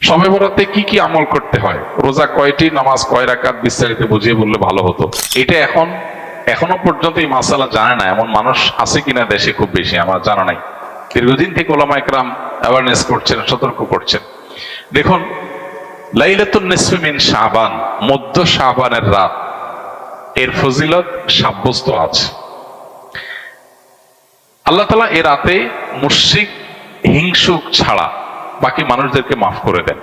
সময় বরাতে কি কি আমল করতে হয়? রোজা কয়টি, নামাজ কয় রাকাত বিস্তারিত বুঝিয়ে বললে ভালো হতো। এটা এখন, এখনও পর্যন্ত এই মাসালা জানে না, এমন মানুষ আছে কিনা দেশে খুব বেশি, আমার জানা নাই। দীর্ঘদিন থেকে ওলামা একরাম অ্যাওয়ারনেস করছেন, সতর্ক করছেন। দেখুন নিসফিমিন শাবান, মধ্য শাবানের রাত। এর ফজিলত সাব্যস্ত আছে। আল্লাহ তালা এ রাতে মুশরিক, হিংসুক ছাড়া বাকি মানুষদেরকে মাফ করে দেন।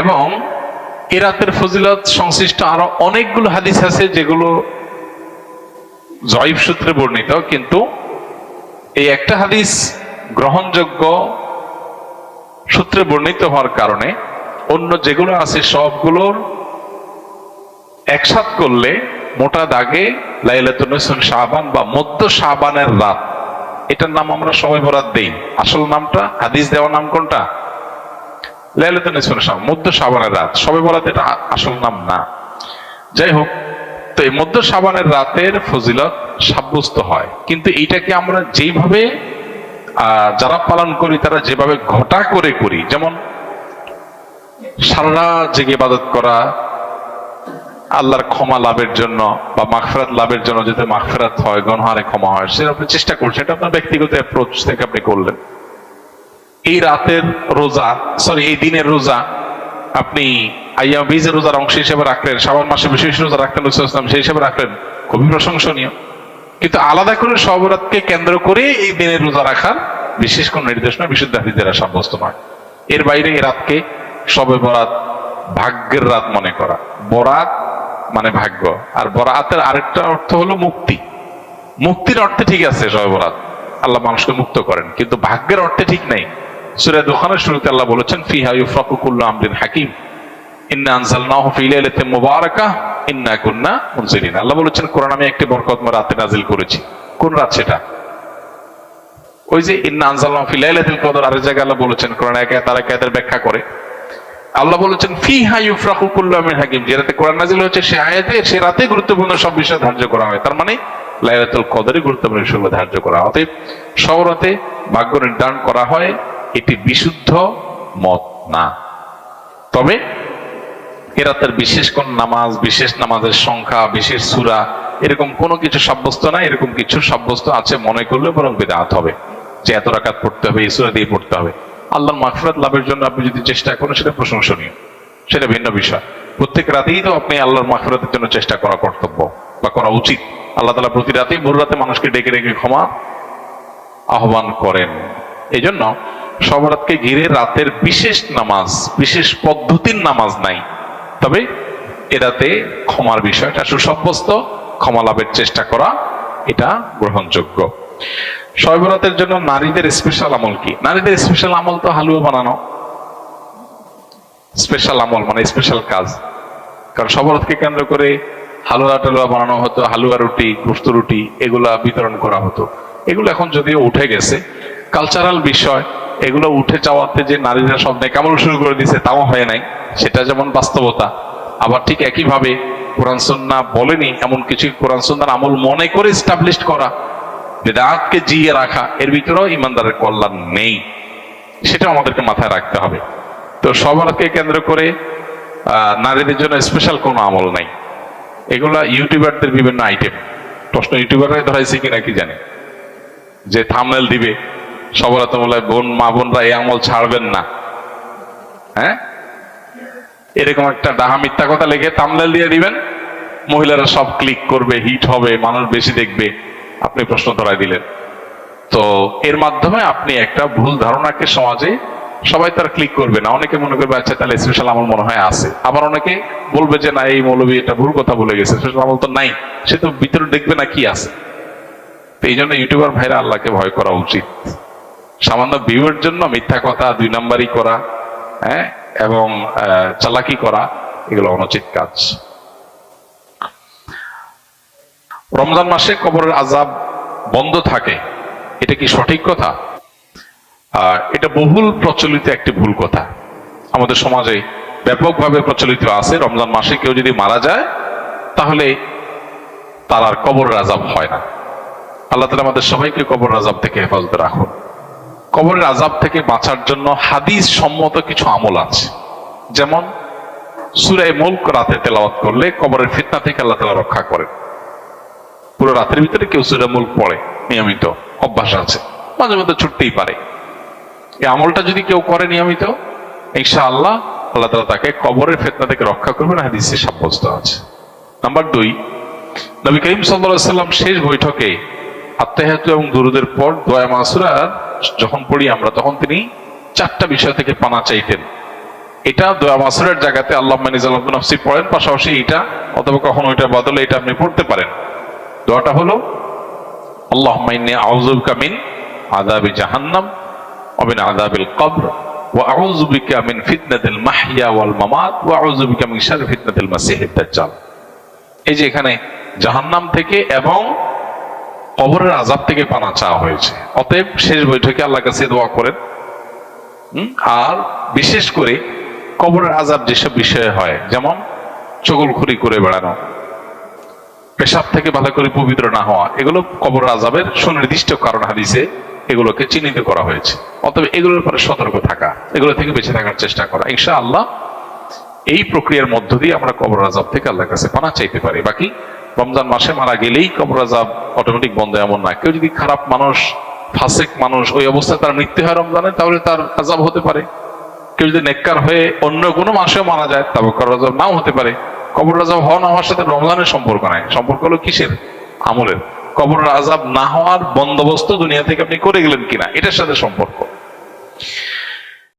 এবং এ রাতের ফজিলত সংশ্লিষ্ট আরও অনেকগুলো হাদিস আছে যেগুলো জয়ীব সূত্রে বর্ণিত, কিন্তু এই একটা হাদিস গ্রহণযোগ্য সূত্রে বর্ণিত হওয়ার কারণে অন্য যেগুলো আছে সবগুলোর একসাথ করলে মোটা দাগে লাইলাতুন শাহবান বা মধ্য শাহবানের রাত এটার নাম আমরা সবাই বরাত দেই। আসল নামটা, হাদিস দেওয়া নাম কোনটা? লাইলাতুন শাহ মধ্য শাহবানের রাত। সবাই বরাত এটা আসল নাম না। যাই হোক, তো এই মধ্য শাবানের রাতের ফজিলত সাব্যস্ত হয়। কিন্তু এইটাকে আমরা যেইভাবে যারা পালন করি, তারা যেভাবে ঘটা করে করি, যেমন সারা জেগে ইবাদত করা আল্লাহর ক্ষমা লাভের জন্য বা মাগফিরাত লাভের জন্য যাতে মাগফিরাত হয়, গণহারে ক্ষমা হয়, সেটা আপনি চেষ্টা করছেন এটা আপনার ব্যক্তিগত অ্যাপ্রোচ থেকে আপনি করলেন। এই রাতের রোজা সরি এই দিনের রোজা আপনি আইয়া বীজের রোজার অংশ হিসেবে রাখলেন শ্রাবণ মাসে বিশেষ রোজা রাখলেন ইসলাম সেই হিসেবে রাখলেন, খুবই প্রশংসনীয়। কিন্তু আলাদা করে সবরাতকে কেন্দ্র করে এই দিনের রোজা রাখার বিশেষ কোন নির্দেশনা বিশুদ্ধ হাদিসেরা সাব্যস্ত নয়। এর বাইরে এই রাতকে সবে বরাত ভাগ্যের রাত মনে করা। বরাত মানে ভাগ্য। আর বরাতের আরেকটা অর্থ হলো মুক্তি। মুক্তির অর্থে ঠিক আছে সবে আল্লাহ মানুষকে মুক্ত করেন, কিন্তু ভাগ্যের অর্থে ঠিক নাই। সুরে দোকানের শুরুতে আল্লাহ বলেছেন, ফিহা ইউফরাকু কুল্লু আমরিন হাকিম। ইন্না আল্লাহ আমি একটি নাজিল করেছি। কোন রাত সেটা? ওই যে আরেক জায়গায় আল্লাহ বলেছেন ব্যাখ্যা করে। আল্লাহ বলেছেন, ফিহা ইউফরাকু কুল্লু আমরিন হাকিম। যে রাতে কোরআন নাজিল হয়েছে, সে আয়াতে, সে রাতে গুরুত্বপূর্ণ সব বিষয় ধার্য করা হয়। তার মানে লাইলাতুল কদরে গুরুত্বপূর্ণ বিষয়গুলো ধার্য করা হয়। অতএব সবরাতে ভাগ্য নির্ধারণ করা হয়, এটি বিশুদ্ধ মত না। তবে, এ রাতের বিশেষ কোন নামাজ, বিশেষ নামাজের সংখ্যা, বিশেষ সুরা, এরকম কোনো কিছু সাব্যস্ত না, এরকম কিছু সাব্যস্ত আছে মনে করলে বরং বেদাত হবে। যে এত রাকাত পড়তে হবে, এই সুরা দিয়ে পড়তে হবে। আল্লাহর মাফরাত লাভের জন্য আপনি যদি চেষ্টা করেন, সেটা প্রশংসনীয়। সেটা ভিন্ন বিষয়। প্রত্যেক রাতেই তো আপনি আল্লাহর মাগফিরাতের জন্য চেষ্টা করা কর্তব্য বা করা উচিত। আল্লাহ তালা প্রতি রাতেই ভোর রাতে মানুষকে ডেকে ডেকে ক্ষমা আহ্বান করেন। এই জন্য সবরাতকে ঘিরে রাতের বিশেষ নামাজ, বিশেষ পদ্ধতির নামাজ নাই। তবে এরাতে ক্ষমার বিষয়টা সুসাব্যস্ত, ক্ষমা লাভের চেষ্টা করা, এটা গ্রহণযোগ্য। সবরাতের জন্য নারীদের স্পেশাল আমল কি? নারীদের স্পেশাল আমল তো হালুয়া বানানো। স্পেশাল আমল মানে স্পেশাল কাজ। কারণ সবরাতকে কেন্দ্র করে হালুয়া টালুয়া বানানো হতো, হালুয়া রুটি, গোস্ত রুটি, এগুলা বিতরণ করা হতো। এগুলো এখন যদিও উঠে গেছে কালচারাল বিষয়, এগুলো উঠে যাওয়াতে যে নারীরা সব নেকামল শুরু করে দিছে তাও হয় নাই, সেটা যেমন বাস্তবতা, আবার ঠিক একইভাবে কোরআন সন্না বলেনি, এমন কিছু কোরআন সন্ন্যার আমল মনে করে স্টাবলিশ করা বেদাতকে জিয়ে রাখা, এর ভিতরেও ইমানদারের কল্যাণ নেই। সেটা আমাদেরকে মাথায় রাখতে হবে। তো সবারকে কেন্দ্র করে নারীদের জন্য স্পেশাল কোনো আমল নাই। এগুলা ইউটিউবারদের বিভিন্ন আইটেম প্রশ্ন, ইউটিউবাররাই ধরাইছে কিনা কি জানে? যে থামনেল দিবে সবরাত বলে, বোন, মা, বোনরা এই আমল ছাড়বেন না। হ্যাঁ? এরকম একটা ডাহা মিথ্যা কথা লিখে থামনেল দিয়ে দিবেন। মহিলারা সব ক্লিক করবে হিট হবে, মানুষ বেশি দেখবে। আপনি প্রশ্ন ধরাই দিলেন। তো এর মাধ্যমে আপনি একটা ভুল ধারণাকে সমাজে সবাই তার ক্লিক করবে না। অনেকে মনে করবে আচ্ছা তাহলে স্পেশাল আমল মনে হয় আছে। আবার অনেকে বলবে যে, না, এই মৌলবী এটা ভুল কথা বলে গেছে স্পেশাল আমল তো নাই। সে তো ভিতরে দেখবে না কি আছে। তো এই জন্য ইউটিউবার ভাইরা আল্লাহকে ভয় করা উচিত। সামান্য ভিউয়ের জন্য মিথ্যা কথা, দুই নাম্বারই করা হ্যাঁ এবং চালাকি করা, এগুলো অনুচিত কাজ। রমজান মাসে কবরের আজাব বন্ধ থাকে, এটা কি সঠিক কথা? এটা বহুল প্রচলিত একটি ভুল কথা। আমাদের সমাজে ব্যাপকভাবে প্রচলিত আছে, রমজান মাসে কেউ যদি মারা যায়, তাহলে তার আর কবর আজাব হয় না। আল্লাহ তালা আমাদের সবাইকে কবর আজাব থেকে হেফাজতে রাখুন। কবরের আজাব থেকে বাঁচার জন্য হাদিস সম্মত কিছু আমল আছে। যেমন সুরাই মুল্ক রাতে তেলাওয়াত করলে কবরের ফিতনা থেকে আল্লাহ তালা রক্ষা করেন। পুরো রাতের ভিতরে কেউ সুরা মুল্ক পড়ে, নিয়মিত, অভ্যাস আছে। মাঝে মধ্যে ছুটতেই পারে। এই আমলটা যদি কেউ করে নিয়মিত ইনশা আল্লাহ আল্লাহ তালা তাকে কবরের ফেতনা থেকে রক্ষা করবেন, হাদিসে সাব্যস্ত আছে। নাম্বার দুই, নবী করিম সাল্লাহ সাল্লাম শেষ বৈঠকে আত্মাহাতু এবং দুরুদের পর দোয়া মাসুরা, যখন পড়ি আমরা, তখন তিনি চারটা বিষয় থেকে পানা চাইতেন। এটা দোয়া মাসুরের জায়গাতে আল্লাহ মানিজাল্লাহসি পড়েন, পাশাপাশি এটা, অথবা কখনো ওইটা বদলে এটা আপনি পড়তে পারেন। দোয়াটা হলো আল্লাহ মাইনে আউজুবকা মিন আদাবি জাহান্নাম ومن عذاب القبر وأعوذ بك من فتنة المحيا والممات وأعوذ بك من شر فتنة المسيح الدجال এই যে এখানে জাহান্নাম থেকে এবং কবরের আজাব থেকে পানা চাওয়া হয়েছে অতএব শেষ বৈঠকে আল্লাহ কাছে দোয়া করেন হুম? আর বিশেষ করে কবরের আজাব যেসব বিষয়ে হয় যেমন চগলখুরি করে বেড়ানো পেশাব থেকে ভালো করে পবিত্র না হওয়া, এগুলো কবর আজাবের সুনির্দিষ্ট কারণ হাদিসে এগুলোকে চিহ্নিত করা হয়েছে। অতএব এগুলোর উপরে সতর্ক থাকা, এগুলো থেকে বেঁচে থাকার চেষ্টা করা। ইনশা আল্লাহ এই প্রক্রিয়ার মধ্য দিয়ে আমরা কবর আজাব থেকে আল্লাহর কাছে পানা চাইতে পারি। বাকি রমজান মাসে মারা গেলেই কবর আজাব অটোমেটিক বন্ধ এমন না। কেউ যদি খারাপ মানুষ, ফাসেক মানুষ ওই অবস্থায় তার মৃত্যু হয় রমজানে, তাহলে তার আজাব হতে পারে। কেউ যদি নেককার হয়ে অন্য কোনো মাসেও মারা যায় তবে কবর আজাব নাও হতে পারে। কবর আজাব হওয়া না হওয়ার সাথে রমজানের সম্পর্ক নাই। সম্পর্ক হলো কিসের? আমলের। কবর আজাব না হওয়ার বন্দোবস্ত দুনিয়া থেকে আপনি করে গেলেন কিনা? এটার সাথে সম্পর্ক।